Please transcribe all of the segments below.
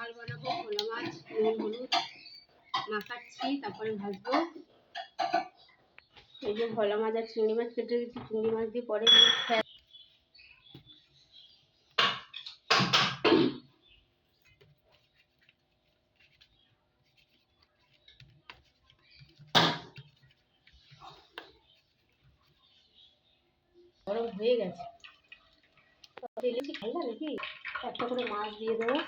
ঝাল বানাবো, ভোলা মাছ, নুন, হলুদ মাখাচ্ছি, তারপরে ভাজবো। এই যে ভোলা মাছ আর চিংড়ি মাছ কেটে রেখেছি, চিংড়ি মাছ দিয়ে পরে গরম হয়ে গেছে। তেলে কি খাইলা নাকি? একটা করে মাছ দিয়ে দেবো।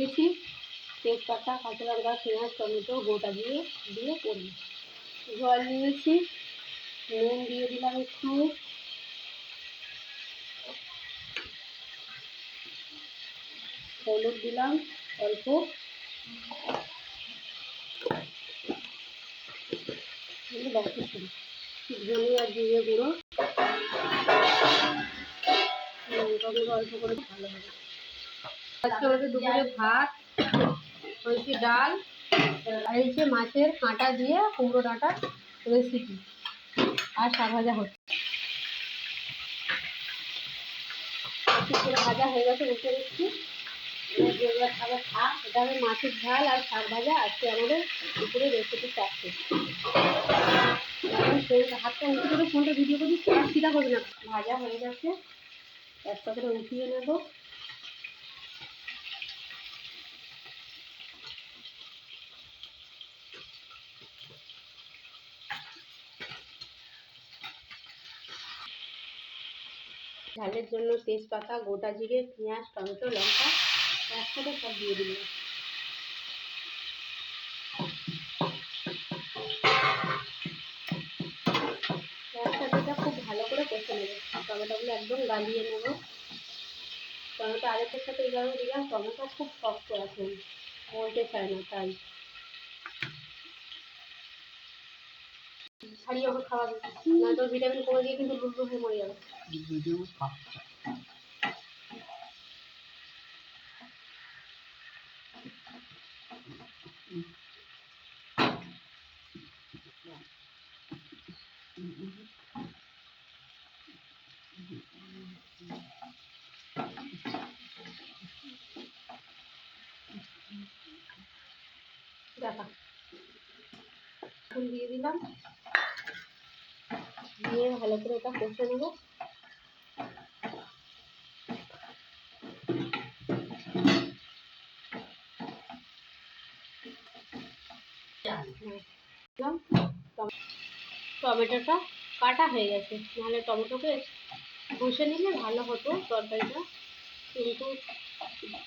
দিচ্ছি তেজপাতা কাঁচা লঙ্কা পেঁয়াজ, টমেটো, গোটা দিয়ে দিয়ে করব। জল নিয়েছি, নুন দিয়ে দিলাম একটু। হলুদ দিলাম অল্প। ধনে আর জিরে গুঁড়ো। লঙ্কা গুঁড়ো অল্প করে ভালো হবে আজকে আমাদের দুপুরে ভাত হয়েছে ডাল, আর যে মাছের কাঁটা দিয়ে কুমড়ো ডাঁটা রেসিপি আর শাক ভাজা হচ্ছে। ভাজা হয়ে গেছে দিচ্ছি এটা মাছের ঝাল আর শাক ভাজা। আজকে আমাদের দুপুরে রেসিপি চাচ্ছে হাতটা উঁচু করে ফোনটা ভিডিও করি আর সিধা করবে না। ভাজা হয়ে গেছে। একটা করে উঠিয়ে নেব। ঝালের জন্য তেজপাতা, গোটা জিরে, পেঁয়াজ, টমেটো, লঙ্কা একসাথে সব দিয়ে দিলাম। খুব ভালো করে কষে নেব। টমেটোগুলো একদম গালিয়ে নেব। টমেটো আরেকটার সাথে এই কারণে দিলাম, টমেটো খুব শক্ত আছে বলতে চায় না, তাই। ছাড়িয়ে ওকে খাওয়াবে। না তো ভিটামিন কমে গিয়ে কিন্তু লুট হয়ে মরে যাবে। দেখা। এখন দিয়ে দিলাম। দিয়ে ভালো করে এটা কষে নেব। টমেটোটা কাটা হয়ে গেছে, নাহলে টমেটোকে কষে নিলে ভালো হতো তরকারিটা। কিন্তু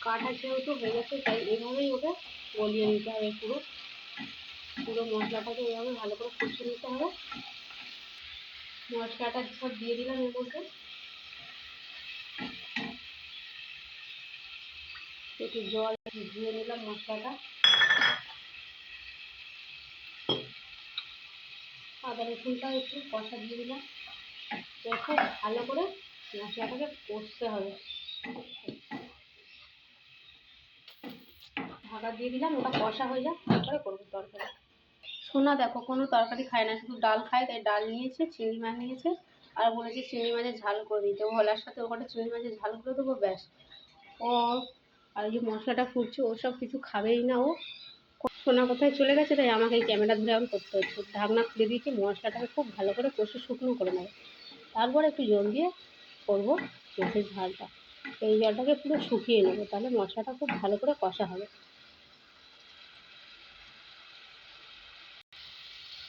কাটা যেহেতু হয়ে গেছে, তাই এভাবেই ওকে গলিয়ে নিতে হবে পুরো। পুরো মশলাটাকে এভাবে ভালো করে কষে নিতে হবে। মশলাটা সব দিয়ে দিলাম এর মধ্যে। একটু জল দিয়ে নিলাম মশলাটা। আদা রসুনটা একটু কষা দিয়ে দিলাম। রেখে ভালো করে মশলাটাকে কষতে হবে। ঢাকা দিয়ে দিলাম, ওটা কষা হয়ে যাক, তারপরে করব তরকারি। সোনা দেখো, কোনো তরকারি খায় না, শুধু ডাল খায়, তাই ডাল নিয়েছে, চিংড়ি মাছ নিয়েছে, আর বলেছে চিংড়ি মাছের ঝাল করে দিতে। ভোলার সাথে ওখানে চিংড়ি মাছের ঝাল করে দেবো, ব্যাস। ও, আর যে মশলাটা ফুটছে, ও সব কিছু খাবেই না ও। সোনা কোথায় চলে গেছে, তাই আমাকে এই ক্যামেরা ধরে এখন করতে হচ্ছে। ঢাকনা খুলে দিয়েছি, মশলাটাকে খুব ভালো করে কষে শুকনো করে নেব। তারপর একটু জল দিয়ে করব মাছের ঝালটা। এই জলটাকে পুরো শুকিয়ে নেব, তাহলে মশলাটা খুব ভালো করে কষা হবে।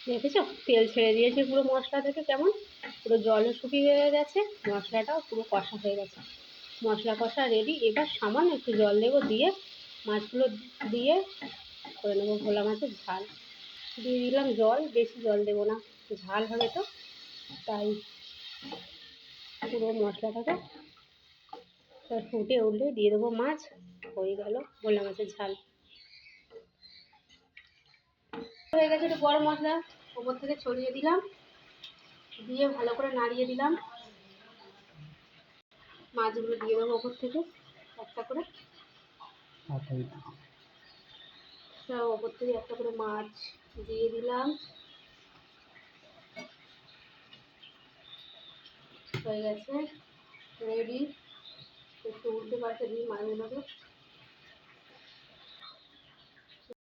দেখেছ? তেল ছেড়ে দিয়েছে পুরো মশলা থেকে কেমন? পুরো জলও শুকিয়ে গেছে, মশলাটাও পুরো কষা হয়ে গেছে। মশলা কষা রেডি এবার সামান্য একটু জল দেবো দিয়ে মাছগুলো দিয়ে করে নেব ভোলা মাছের ঝাল। দিয়ে দিলাম জল, বেশি জল দেবো না, ঝাল হবে তো। তাই পুরো মশলাটাকে ফুটে উঠলে দিয়ে দেবো মাছ, হয়ে গেল ভোলা মাছের ঝাল। হয়ে গেছে একটু গরম মশলা ওপর থেকে ছড়িয়ে দিলাম, দিয়ে ভালো করে নাড়িয়ে দিলাম। মাছগুলো দিয়ে দেবো ওপর থেকে একটা করে। ওপর থেকে একটা করে মাছ দিয়ে দিলাম। হয়ে গেছে রেডি একটু উল্টে পাল্টে দিই মাছগুলোকে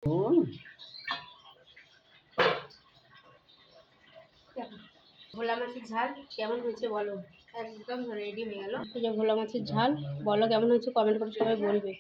দেখো, ভোলা মাছের ঝাল কেমন হয়েছে বলো? একদম রেডি হয়ে গেল। এই যে ভোলা মাছের ঝাল বলো কেমন হয়েছে? কমেন্ট করে সবাই বলবে।